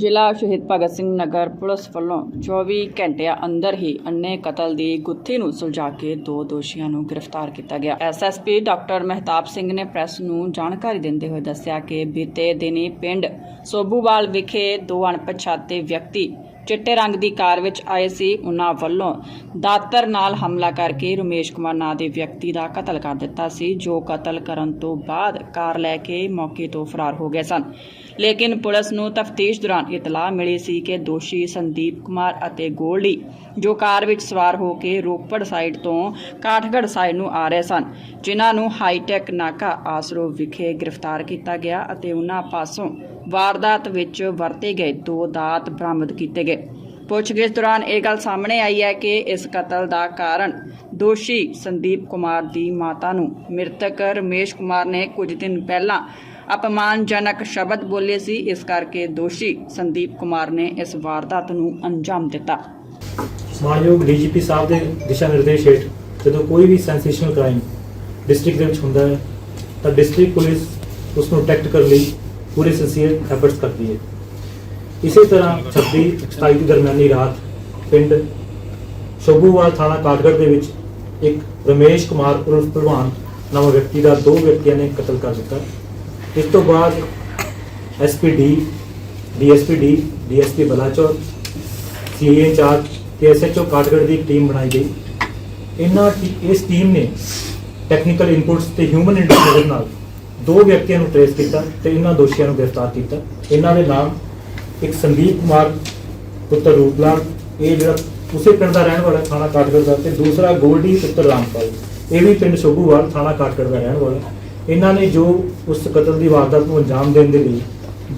ਜ਼ਿਲ੍ਹਾ ਸ਼ਹੀਦ ਭਗਤ ਸਿੰਘ ਨਗਰ ਪੁਲਿਸ ਵੱਲੋਂ 24 ਘੰਟਿਆਂ ਅੰਦਰ ਹੀ ਅੰਨੇ ਕਤਲ ਦੀ ਗੁੱਥੀ ਨੂੰ ਸੁਲਝਾ ਕੇ ਦੋ ਦੋਸ਼ੀਆਂ ਨੂੰ ਗ੍ਰਿਫਤਾਰ ਕੀਤਾ ਗਿਆ। ਐਸਐਸਪੀ ਡਾਕਟਰ ਮਹਿਤਾਬ ਸਿੰਘ ਨੇ ਪ੍ਰੈਸ ਨੂੰ ਜਾਣਕਾਰੀ ਦਿੰਦੇ ਹੋਏ ਦੱਸਿਆ ਕਿ ਬੀਤੇ ਦਿਨੀ ਪਿੰਡ ਸੋਬੂਵਾਲ ਵਿਖੇ ਦੋ ਅਣਪਛਾਤੇ ਵਿਅਕਤੀ ਚਿੱਟੇ ਰੰਗ ਦੀ ਕਾਰ ਵਿੱਚ ਆਏ ਸੀ। ਉਹਨਾਂ ਵੱਲੋਂ ਦਾਤਰ ਨਾਲ ਹਮਲਾ ਕਰਕੇ ਰਮੇਸ਼ ਕੁਮਾਰ ਨਾਂ ਦੇ ਵਿਅਕਤੀ ਦਾ ਕਤਲ ਕਰ ਦਿੱਤਾ ਸੀ, ਜੋ ਕਤਲ ਕਰਨ ਤੋਂ ਬਾਅਦ ਕਾਰ ਲੈ ਕੇ ਮੌਕੇ ਤੋਂ ਫਰਾਰ ਹੋ ਗਏ ਸਨ। ਲੇਕਿਨ ਪੁਲਿਸ ਨੂੰ ਤਫਤੀਸ਼ ਦੌਰਾਨ ਇਤਲਾਹ ਮਿਲੀ ਸੀ ਕਿ ਦੋਸ਼ੀ ਸੰਦੀਪ ਕੁਮਾਰ ਅਤੇ ਗੋਲਡੀ, ਜੋ ਕਾਰ ਵਿੱਚ ਸਵਾਰ ਹੋ ਕੇ ਰੋਪੜ ਸਾਈਡ ਤੋਂ ਕਾਠਗੜ੍ਹ ਸਾਈਡ ਨੂੰ ਆ ਰਹੇ ਸਨ, ਜਿਨ੍ਹਾਂ ਨੂੰ ਹਾਈਟੈਕ ਨਾਕਾ ਆਸਰੋ ਵਿਖੇ ਗ੍ਰਿਫਤਾਰ ਕੀਤਾ ਗਿਆ ਅਤੇ ਉਹਨਾਂ ਪਾਸੋਂ ਵਾਰਦਾਤ ਵਿੱਚ ਵਰਤੇ ਗਏ ਦੋ ਦਾਤ ਬਰਾਮਦ ਕੀਤੇ ਗਏ। ਪੁੱਛਗਿੱਛ ਦੌਰਾਨ ਇਹ ਗੱਲ ਸਾਹਮਣੇ ਆਈ ਹੈ ਕਿ ਇਸ ਕਤਲ ਦਾ ਕਾਰਨ ਦੋਸ਼ੀ ਸੰਦੀਪ ਕੁਮਾਰ ਦੀ ਮਾਤਾ ਨੂੰ ਮ੍ਰਿਤਕ ਰਮੇਸ਼ ਕੁਮਾਰ ਨੇ ਕੁਝ ਦਿਨ ਪਹਿਲਾਂ ਅਪਮਾਨਜਨਕ ਸ਼ਬਦ ਬੋਲੇ ਸੀ। ਇਸ ਕਰਕੇ ਦੋਸ਼ੀ ਸੰਦੀਪ ਕੁਮਾਰ ਨੇ ਇਸ ਵਾਰਦਾਤ ਨੂੰ ਅੰਜਾਮ ਦਿੱਤਾ। ਸਮਾਜਯੋਗ ਡੀਜੀਪੀ ਸਾਹਿਬ ਦੇ ਦਿਸ਼ਾ ਨਿਰਦੇਸ਼ ਹੇਠ ਜਦੋਂ ਕੋਈ ਵੀ ਸੈਂਸੇਸ਼ਨਲ ਕ੍ਰਾਈਮ ਡਿਸਟ੍ਰਿਕਟ ਦੇ ਵਿੱਚ ਹੁੰਦਾ ਹੈ, ਤਾਂ ਡਿਸਟ੍ਰਿਕਟ ਪੁਲਿਸ ਉਸ ਨੂੰ ਡਿਟੈਕਟ ਕਰਨ ਲਈ ਪੂਰੇ ਸਿੰਸੀਅਰ ਐਫਰਟਸ ਕਰਦੀ ਹੈ। ਇਸੇ ਤਰ੍ਹਾਂ 26 27 ਦੀ ਦਰਮਿਆਨੀ ਰਾਤ ਪਿੰਡ ਸ਼ੋਭੂਵਾਲ ਥਾਣਾ ਕਾਟਗੜ ਦੇ ਵਿੱਚ ਇੱਕ ਰਮੇਸ਼ ਕੁਮਾਰ ਉਰਫ ਭਲਵਾਨ ਨਾਮਕ ਵਿਅਕਤੀ ਦਾ ਦੋ ਵਿਅਕਤੀਆਂ ਨੇ ਕਤਲ ਕਰ ਦਿੱਤਾ। ਇਸ ਤੋਂ ਬਾਅਦ SPD DSPD DSP Balachaur CA incharge ਤੇ ਐਸਐਚਓ ਕਾਟਗੜ ਦੀ ਇੱਕ ਟੀਮ ਬਣਾਈ ਗਈ। ਇਹਨਾਂ ਇਸ ਟੀਮ ਨੇ ਟੈਕਨੀਕਲ ਇਨਪੁਟਸ ਤੇ ਹਿਊਮਨ ਇੰਟੈਲੀਜੈਂਸ ਨਾਲ ਦੋ ਵਿਅਕਤੀਆਂ ਨੂੰ ਟ੍ਰੇਸ ਕੀਤਾ ਤੇ ਇਹਨਾਂ ਦੋਸ਼ੀਆਂ ਨੂੰ ਗ੍ਰਿਫਤਾਰ ਕੀਤਾ। ਇਹਨਾਂ ਦੇ ਨਾਮ ਇੱਕ ਸੰਦੀਪ ਕੁਮਾਰ, ਪੁੱਤਰ ਰੂਪਲਾਲ, ਇਹ ਜਿਹੜਾ ਉਸੇ ਪਿੰਡ ਦਾ ਰਹਿਣ ਵਾਲਾ ਥਾਣਾ ਕਾਟਗੜ ਦਾ ਤੇ ਦੂਸਰਾ ਗੋਲਡੀ ਪੁੱਤਰ ਰਾਮਪਾਲ। ਇਹ ਵੀ ਪਿੰਡ ਸ਼ੋਭੂਵਾਲ ਥਾਣਾ ਕਾਟਗੜ ਦਾ ਰਹਿਣ ਵਾਲਾ। ਇਹਨਾਂ ਨੇ ਜੋ ਉਸ ਕਤਲ ਦੀ ਵਾਰਦਾਤ ਨੂੰ ਅੰਜਾਮ ਦੇਣ ਦੇ ਲਈ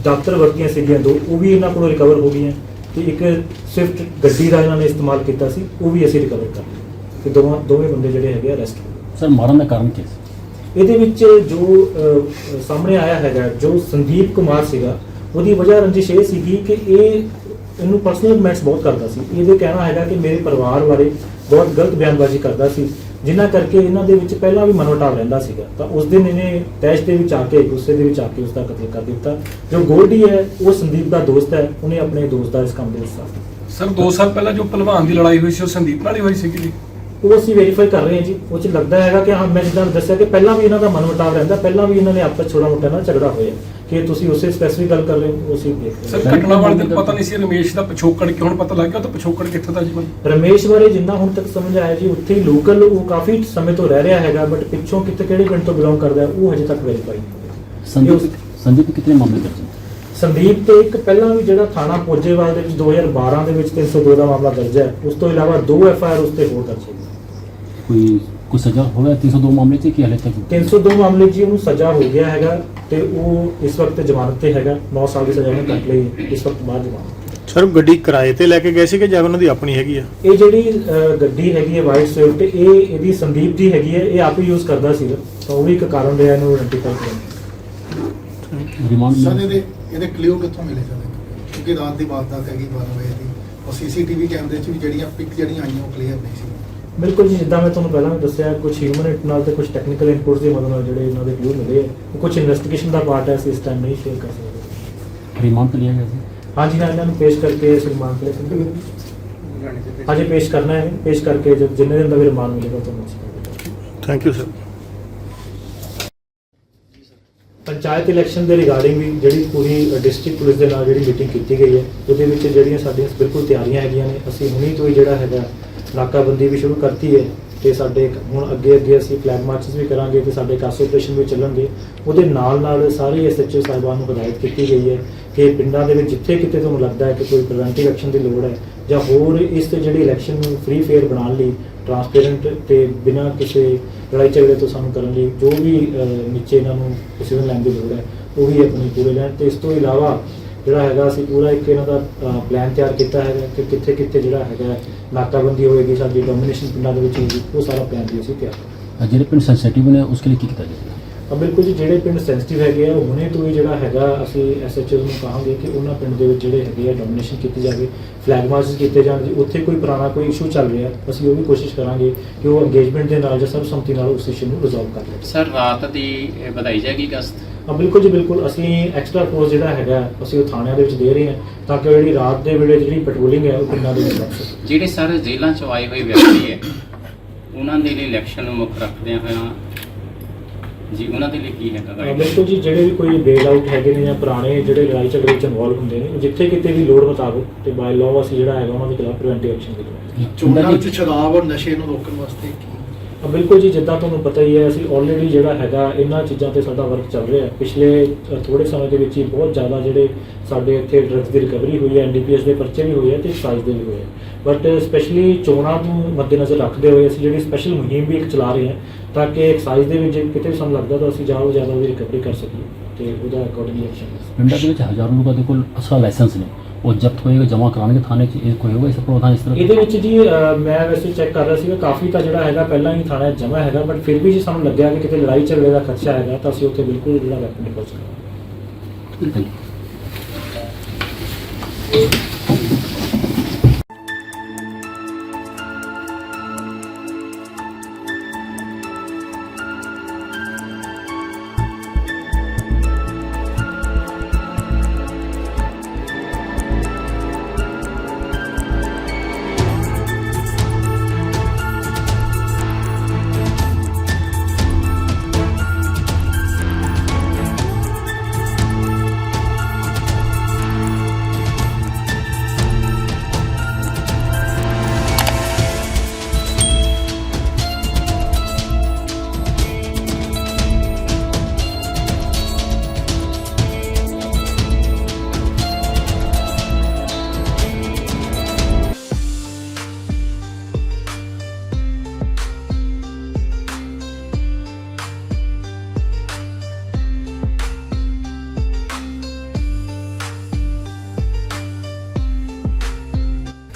ਦਾਤਰ ਵਰਤੀਆਂ ਸੀਗੀਆਂ ਦੋ ਉਹ ਵੀ ਇਹਨਾਂ ਕੋਲੋਂ ਰਿਕਵਰ ਹੋ ਗਈਆਂ ਤੇ ਇੱਕ ਸਵਿਫਟ ਗੱਡੀ ਦਾ ਇਹਨਾਂ ਨੇ ਇਸਤੇਮਾਲ ਕੀਤਾ ਸੀ ਉਹ ਵੀ ਅਸੀਂ ਰਿਕਵਰ ਕਰ ਲਿਆ। ਤੇ ਦੋਵਾਂ ਦੋਵੇਂ ਬੰਦੇ ਜਿਹੜੇ ਹੈਗੇ ਅਰੈਸਟ ਹੋ ਗਏ। ਸਰ ਮਾਰਨ ਦਾ ਕਾਰਨ ਕੀ ਸੀ ਇਹਦੇ ਵਿੱਚ ਜੋ ਅਹ, ਸਾਹਮਣੇ ਆਇਆ ਹੈਗਾ ਜੋ ਸੰਦੀਪ ਕੁਮਾਰ ਸੀਗਾ ਉਹਦੀ ਵਜ੍ਹਾ ਰੰਜਿਸ਼ ਇਹ ਸੀਗੀ ਕਿ ਇਹ ਇਹਨੂੰ ਪਰਸਨਲ ਕਮੈਂਟਸ ਬਹੁਤ ਕਰਦਾ ਸੀ। ਇਹਦੇ ਕਹਿਣਾ ਹੈਗਾ ਕਿ ਮੇਰੇ ਪਰਿਵਾਰ ਬਾਰੇ ਬਹੁਤ ਗਲਤ ਬਿਆਨਬਾਜ਼ੀ ਕਰਦਾ ਸੀ। ਜਿਨ੍ਹਾਂ ਕਰਕੇ ਇਹਨਾਂ ਦੇ ਵਿੱਚ ਪਹਿਲਾਂ ਵੀ ਮਨੋਟਾਵ ਰਹਿੰਦਾ ਸੀਗਾ ਤਾਂ ਉਸ ਦਿਨ ਇਹਨੇ ਤੈਸ਼ ਦੇ ਵਿੱਚ ਆ ਕੇ ਗੁੱਸੇ ਦੇ ਵਿੱਚ ਆ ਕੇ ਉਸ ਦਾ ਕਤਲ ਕਰ ਦਿੱਤਾ। ਜੋ ਗੋਲਡੀ ਹੈ ਉਹ ਸੰਦੀਪ ਦਾ ਦੋਸਤ ਹੈ ਉਹਨੇ ਆਪਣੇ ਦੋਸਤ ਦਾ ਇਸ ਕੰਮ ਦੇ ਵਿੱਚ ਸਾਥ ਸਰ 2 ਸਾਲ ਪਹਿਲਾਂ ਜੋ ਪਹਿਲਵਾਨ ਦੀ ਲੜਾਈ ਹੋਈ ਸੀ ਉਹ ਸੰਦੀਪ ਨਾਲ ਹੀ ਹੋਈ ਸੀਗੀ ਜੀ? ਉਹ ਅਸੀਂ ਵੈਰੀਫਾਈ ਕਰ ਰਹੇ ਹਾਂ ਜੀ ਉਹ ਚ ਲੱਗਦਾ ਹੈਗਾ ਕਿ ਹਾਂ ਮੈਂ ਜਿੱਦਾਂ ਦੱਸਿਆ ਕਿ ਪਹਿਲਾਂ ਵੀ ਇਹਨਾਂ ਦਾ ਮਨਮਟਾਵ ਰਹਿੰਦਾ ਪਹਿਲਾਂ ਵੀ ਇਹਨਾਂ ਨੇ ਆਪਸ ਛੋਟਾ ਮੋਟਾ ਨਾਲ ਝਗੜਾ ਹੋਇਆ। ਕਿ ਤੁਸੀਂ ਉਸੇ ਸਪੈਸੀਫਿਕ ਗੱਲ ਕਰ ਰਹੇ ਹੋ ਉਹ ਅਸੀਂ ਦੇਖ ਰਹੇ ਸਰ ਘਟਨਾ ਵਾਲੇ ਦਿਨ ਪਤਾ ਨਹੀਂ ਸੀ ਰਮੇਸ਼ ਦਾ ਪਿਛੋਕੜ ਕਿ ਹੁਣ ਪਤਾ ਲੱਗ ਗਿਆ ਉਹ ਤਾਂ ਪਿਛੋਕੜ ਕਿੱਥੇ ਦਾ ਜੀਵਨ? ਰਮੇਸ਼ ਬਾਰੇ ਜਿੰਨਾ ਹੁਣ ਤੱਕ ਸਮਝ ਆਇਆ ਜੀ ਉੱਥੇ ਹੀ ਲੋਕਲ ਉਹ ਕਾਫੀ ਸਮੇਂ ਤੋਂ ਰਹਿ ਰਿਹਾ ਹੈਗਾ ਬਟ ਪਿੱਛੋਂ ਕਿਤੇ ਕਿਹੜੇ ਪਿੰਡ ਤੋਂ ਬਿਲੋਂਗ ਕਰਦਾ ਹੈ, ਉਹ ਹਜੇ ਤੱਕ ਵੈਰੀਫਾਈ ਨਹੀਂ ਹੋਇਆ ਸੰਦੀਪ ਸੰਦੀਪ ਨੇ ਕਿਤਨੇ ਮਾਮਲੇ ਦਰਜ ਨੇ? ਸੰਦੀਪ ਤੇ ਇੱਕ ਪਹਿਲਾਂ ਵੀ ਜਿਹੜਾ ਥਾਣਾ ਪੋਜੇਵਾਲ ਦੇ ਵਿੱਚ 2012 ਦੇ ਵਿੱਚ 302 ਦਾ ਮਾਮਲਾ ਦਰਜ ਹੈ ਉਸ ਤੋਂ ਇਲਾਵਾ ਦੋ ਐਫ ਆਈ ਆਰ ਉਸ ਤੇ ਹੋਰ ਦਰਜ ਹੈ। ਕੋਈ ਕੋਈ ਸਜ਼ਾ ਹੋਇਆ 302 ਮਾਮਲੇ ਤੇ ਕੀ ਹਾਲੇ ਤੱਕ? 302 ਮਾਮਲੇ 'ਚ ਉਹਨੂੰ ਸਜ਼ਾ ਹੋ ਗਿਆ ਹੈਗਾ ਤੇ ਉਹ ਇਸ ਵਕਤ ਜ਼ਮਾਨਤ ਤੇ ਹੈਗਾ। 9 ਸਾਲ ਦੀ ਸਜ਼ਾ ਉਹਨੇ ਕੱਟ ਲਈ ਇਸ ਵਕਤ ਬਾਅਦ ਜ਼ਮਾਨਤ। ਸਰ ਗੱਡੀ ਕਿਰਾਏ ਤੇ ਲੈ ਕੇ ਗਏ ਸੀ ਕਿ ਜਾਂ ਉਹਨਾਂ ਦੀ ਆਪਣੀ ਹੈਗੀ ਆ? ਇਹ ਜਿਹੜੀ ਗੱਡੀ ਹੈਗੀ ਹੈ ਵਾਈਟ ਸਵਿਫਟ ਇਹ ਇਹਦੀ ਸੰਦੀਪ ਦੀ ਹੈਗੀ ਹੈ ਇਹ ਆਪ ਹੀ ਯੂਜ਼ ਕਰਦਾ ਸੀਗਾ। ਤਾਂ ਉਹ ਵੀ ਇੱਕ ਕਾਰਨ ਰਿਹਾ ਇਹਨੂੰ ਆਇਡੈਂਟੀਫਾਈ ਕਰਨ ਦਾ। ਰਿਮਾਂਡ ਸਰ ਮਿਲਿਆ? ਇਹਦੇ ਇਹਦੇ ਕਲਿਓ ਕਿੱਥੋਂ ਮਿਲੇ ਸਰ? ਕਿਉਂਕਿ ਰਾਤ ਦੀ ਵਾਰਦਾਤ ਹੈਗੀ 12 ਵਜੇ ਦੀ। ਉਹ ਸੀਸੀਟੀਵੀ ਕੈਮਰੇ 'ਚ ਵੀ ਜਿਹੜੀਆਂ ਪਿਕ ਜਿਹੜੀਆਂ ਆਈਆਂ ਉਹ ਕਲੀਅਰ ਨਹੀਂ ਸੀ। ਬਿਲਕੁਲ ਜੀ ਜਿੱਦਾਂ ਮੈਂ ਤੁਹਾਨੂੰ ਪਹਿਲਾਂ ਵੀ ਦੱਸਿਆ ਕੁਝ ਹਿਊਮਨ ਇਨਪੁਟ ਨਾਲ ਤੇ ਕੁਝ ਟੈਕਨੀਕਲ ਇਨਪੁਟਸ ਦੀ ਮਦਦ ਨਾਲ ਜਿਹੜੇ ਇਹਨਾਂ ਦੇ ਕਲਿਓ ਮਿਲੇ ਆ ਉਹ ਕੁਝ ਇਨਵੈਸਟੀਗੇਸ਼ਨ ਦਾ ਪਾਰਟ ਹੈ ਅਸੀਂ ਇਸ ਟਾਈਮ ਨਹੀਂ ਸ਼ੇਅਰ ਕਰ ਸਕਦੇ। ਰਿਮਾਂਡ ਲਿਆ ਗਿਆ ਸੀ? ਹਾਂਜੀ ਹਾਂ ਇਹਨਾਂ ਨੂੰ ਪੇਸ਼ ਕਰਕੇ ਰਿਮਾਂਡ ਲੈ ਸਕਦੇ ਹਾਂਜੀ ਪੇਸ਼ ਕਰਨਾ ਹੈ ਪੇਸ਼ ਕਰਕੇ ਜਦ ਜਿੰਨੇ ਦਿਨ ਦਾ ਵੀ ਰਿਮਾਂਡ ਮਿਲੇਗਾ ਤੁਹਾਨੂੰ। Thank you sir panchayat election ਦੇ ਰਿਗਾਰਡਿੰਗ ਵੀ ਜਿਹੜੀ ਪੂਰੀ ਡਿਸਟ੍ਰਿਕਟ ਪੁਲਿਸ ਦੇ ਨਾਲ ਜਿਹੜੀ ਮੀਟਿੰਗ ਕੀਤੀ ਗਈ ਹੈ ਉਹਦੇ ਵਿੱਚ ਜਿਹੜੀਆਂ ਸਾਡੀਆਂ ਬਿਲਕੁਲ ਤਿਆਰੀਆਂ ਹੈਗੀਆਂ ਨੇ ਅਸੀਂ ਹੁਣੀ ਤੋਂ ਹੀ ਜਿਹੜਾ ਹੈਗਾ ਨਾਕਾਬੰਦੀ ਵੀ ਸ਼ੁਰੂ ਕਰਤੀ ਹੈ ਤੇ ਸਾਡੇ ਹੁਣ ਅੱਗੇ ਅੱਗੇ ਅਸੀਂ ਫਲੈਗ ਮਾਰਚਸ ਵੀ ਕਰਾਂਗੇ ਤੇ ਸਾਡੇ ਕਾਸ ਆਪਰੇਸ਼ਨ ਵੀ ਚੱਲਣਗੇ। ਉਹਦੇ ਨਾਲ ਨਾਲ ਸਾਰੇ ਐਸਐਚਓ ਸਾਹਿਬਾਨ ਨੂੰ ਹਦਾਇਤ ਕੀਤੀ ਗਈ ਹੈ ਕਿ ਪਿੰਡਾਂ ਦੇ ਵਿੱਚ ਜਿੱਥੇ ਕਿਤੇ ਤੁਹਾਨੂੰ ਲੱਗਦਾ ਹੈ ਕਿ ਕੋਈ ਪ੍ਰੀਵੈਂਟਿਵ ਐਕਸ਼ਨ ਦੀ ਲੋੜ ਹੈ ਜਾਂ ਹੋਰ ਇਸ ਤੇ ਜਿਹੜੀ ਇਲੈਕਸ਼ਨ ਨੂੰ ਫ੍ਰੀ ਫੇਅਰ ਬਣਾਉਣ ਲਈ ਟਰਾਂਸਪੇਰੈਂਟ ਤੇ ਬਿਨਾਂ ਕਿਸੇ ਲੜਾਈ ਝਗੜੇ ਤੋਂ ਸਾਨੂੰ ਕਰਨ ਲਈ ਜੋ ਵੀ ਨੀਚੇ ਇਹਨਾਂ ਨੂੰ ਡਿਸੀਜਨ ਲੈਣ ਦੀ ਲੋੜ ਹੈ, ਉਹ ਵੀ ਆਪਣੀ ਪੂਰੇ ਲੈਣ ਤੇ ਇਸ ਤੋਂ ਇਲਾਵਾ ਜਿਹੜਾ ਹੈਗਾ ਅਸੀਂ ਪੂਰਾ ਇੱਕ ਇਹਨਾਂ ਦਾ ਪਲਾਨ ਤਿਆਰ ਕੀਤਾ ਹੈਗਾ ਕਿ ਕਿੱਥੇ ਕਿੱਥੇ ਜਿਹੜਾ ਹੈਗਾ ਨਾਕਾਬੰਦੀ ਹੋਏਗੀ, ਸਾਡੀ ਡੋਮੀਨੇਸ਼ਨ ਪਿੰਡਾਂ ਦੇ ਵਿੱਚ ਹੋਏਗੀ, ਉਹ ਸਾਰਾ ਪਲਾਨ ਵੀ ਅਸੀਂ ਤਿਆਰ ਕਰਾਂਗੇ। ਜਿਹੜੇ ਪਿੰਡ ਸੈਂਸਿਟਿਵ ਨੇ ਉਸਕੇ ਲਈ ਕੀ ਕੀਤਾ ਜਾਏਗਾ ਅ, ਬਿਲਕੁਲ ਜੀ ਜਿਹੜੇ ਪਿੰਡ ਸੈਂਸਿਟਿਵ ਹੈਗੇ ਆ ਹੁਣੇ ਤੋਂ ਹੀ ਜਿਹੜਾ ਹੈਗਾ ਅਸੀਂ ਐਸਐਚਓ ਨੂੰ ਕਹਾਂਗੇ ਕਿ ਉਹਨਾਂ ਪਿੰਡ ਦੇ ਵਿੱਚ ਜਿਹੜੇ ਹੈਗੇ ਆ ਡੋਮੀਨੇਸ਼ਨ ਕੀਤੀ ਜਾਵੇ ਫਲੈਗ ਮਾਰਚਸ ਕੀਤੇ ਜਾਣ ਜੀ ਉੱਥੇ ਕੋਈ ਪੁਰਾਣਾ ਕੋਈ ਇਸ਼ੂ ਚੱਲ ਰਿਹਾ ਅਸੀਂ ਉਹ ਵੀ ਕੋਸ਼ਿਸ਼ ਕਰਾਂਗੇ ਕਿ ਉਹ ਇੰਗੇਜਮੈਂਟ ਦੇ ਨਾਲ ਜਾਂ ਸਰਬਸੰਮਤੀ ਨਾਲ ਉਸ ਇਸ਼ੂ ਨੂੰ ਰਿਜ਼ੋਲਵ ਕਰ ਲੈਣ ਸਰ ਰਾਤ ਦੀ ਇਹ ਵਧਾਈ ਜਾਏਗੀ ਗਸਤ? ਹਾਂ ਬਿਲਕੁਲ ਜੀ ਬਿਲਕੁਲ। ਅਸੀਂ ਐਕਸਟਰਾ ਫੋਰਸ ਜਿਹੜਾ ਹੈਗਾ ਅਸੀਂ ਉਹ ਥਾਣਿਆਂ ਦੇ ਵਿੱਚ ਦੇ ਰਹੇ ਹਾਂ ਤਾਂ ਕਿ ਜਿਹੜੀ ਰਾਤ ਦੇ ਵੇਲੇ ਜਿਹੜੀ ਪੈਟਰੋਲਿੰਗ ਹੈ ਉਹ ਪਿੰਡਾਂ ਦੇ ਵਿੱਚ ਵੱਧ ਸਕੇ। ਜਿਹੜੇ ਸਰ ਜੇਲ੍ਹਾਂ ਚੋਂ ਆਏ ਹੋਏ ਵਿਅਕਤੀ ਹੈ ਉਹਨਾਂ ਦੇ ਲਈ ਇਲੈਕਸ਼ਨ ਨੂੰ ਮੁੱਖ ਰੱਖਦਿਆਂ ਹੋਇਆਂ ਜੀ ਉਹਨਾਂ ਦੇ ਲਈ ਕੀ ਹੈਗਾ ਅਹ guideline? ਬਿਲਕੁਲ ਜੀ ਜਿਹੜੇ ਵੀ ਕੋਈ ਬੇਲ ਆਊਟ ਹੈਗੇ ਨੇ ਜਾਂ ਪੁਰਾਣੇ ਜਿਹੜੇ ਲੜਾਈ ਝਗੜੇ ਵਿੱਚ ਇਨਵੋਲਵ ਹੁੰਦੇ ਨੇ ਜਿੱਥੇ ਕਿਤੇ ਵੀ ਲੋੜ ਮੁਤਾਬਕ ਤੇ ਬਾਈ ਲਾਅ ਅਸੀਂ ਜਿਹੜਾ ਹੈਗਾ ਉਹਨਾਂ ਦੇ ਖਿਲਾਫ ਪ੍ਰੀਵੈਂਟਿਵ ਐਕਸ਼ਨ ਲਿਖਵਾਂਗੇ ਚੋਣਾਂ ਵਿੱਚ ਦੀ ਸ਼ਰਾਬ ਔਰ ਨਸ਼ੇ ਨੂੰ ਰੋਕਣ ਵਾਸਤੇ ਕੀ ਬਿਲਕੁਲ ਜੀ ਜਿੱਦਾਂ ਤੁਹਾਨੂੰ ਪਤਾ ਹੀ ਹੈ ਅਸੀਂ ਆਲਰੇਡੀ ਜਿਹੜਾ ਹੈਗਾ ਇਹਨਾਂ ਚੀਜ਼ਾਂ ਤੇ ਸਾਡਾ ਵਰਕ ਚੱਲ ਰਿਹਾ ਹੈ। ਪਿਛਲੇ ਅਹ, ਥੋੜੇ ਸਮੇਂ ਦੇ ਵਿੱਚ ਹੀ ਬਹੁਤ ਜ਼ਿਆਦਾ ਜਿਹੜੇ ਸਾਡੇ ਇੱਥੇ ਡਰੱਗਸ ਦੀ ਰਿਕਵਰੀ ਹੋਈ ਹੈ ਐਨਡੀਪੀਐਸ ਦੇ ਪਰਚੇ ਵੀ ਹੋਏ ਆ ਤੇ ਐਕਸਾਈਜ਼ ਦੇ ਵੀ ਹੋਏ ਆ ਬਟ ਸਪੈਸ਼ਲੀ ਚੋਣਾਂ ਨੂੰ ਮੱਦੇਨਜ਼ਰ ਰੱਖਦੇ ਹੋਏ ਅਸੀਂ ਜਿਹੜੀ ਸਪੈਸ਼ਲ ਮੁਹਿੰਮ ਵੀ ਇੱਕ ਚਲਾ ਰਹੇ ਹਾਂ ਤਾਂ ਕਿ ਐਕਸਾਈਜ਼ ਦੇ ਵਿੱਚ ਜੇ ਕਿਤੇ ਵੀ ਸਾਨੂੰ ਲੱਗਦਾ ਤਾਂ ਅਸੀਂ ਜ਼ਿਆਦਾ ਤੋਂ ਜ਼ਿਆਦਾ ਉਹਦੀ ਰਿਕਵਰੀ ਕਰ ਸਕੀਏ ਤੇ ਉਹਦਾ ਅਕੋਰਡਿੰਗਲੀ ਐਕਸ਼ਨ ਪਿੰਡਾਂ ਦੇ ਵਿੱਚ ਹਜ਼ਾਰਾਂ ਲੋਕਾਂ ਦੇ ਕੋਲ ਅਸਲਾ ਲਾਇਸੈਂਸ ਨੇ। ਉਹ ਜ਼ਬਤ ਹੋਏਗਾ ਜਮ੍ਹਾਂ ਕਰਾਉਣਗੇ ਥਾਣੇ 'ਚ ਇਹ ਕੋਈ ਹੋਗਾ ਇਸ ਪ੍ਰੋਗਰਾਮ ਇਸ ਤਰ੍ਹਾਂ ਇਹਦੇ ਵਿੱਚ ਜੀ ਅਹ, ਮੈਂ ਵੈਸੇ ਚੈੱਕ ਕਰ ਰਿਹਾ ਸੀਗਾ ਕਾਫੀ ਤਾਂ ਜਿਹੜਾ ਹੈਗਾ ਪਹਿਲਾਂ ਹੀ ਥਾਣੇ 'ਚ ਜਮ੍ਹਾਂ ਹੈਗਾ ਬਟ ਫਿਰ ਵੀ ਜੇ ਸਾਨੂੰ ਲੱਗਿਆ ਕਿ ਕਿਤੇ ਲੜਾਈ ਝਗੜੇ ਦਾ ਖਦਸ਼ਾ ਹੈਗਾ ਤਾਂ ਅਸੀਂ ਉੱਥੇ ਬਿਲਕੁਲ ਜਿਹੜਾ ਵੈਪਨ ਡਿਪੋਜ਼ ਕਰਾਂਗੇ Thank you.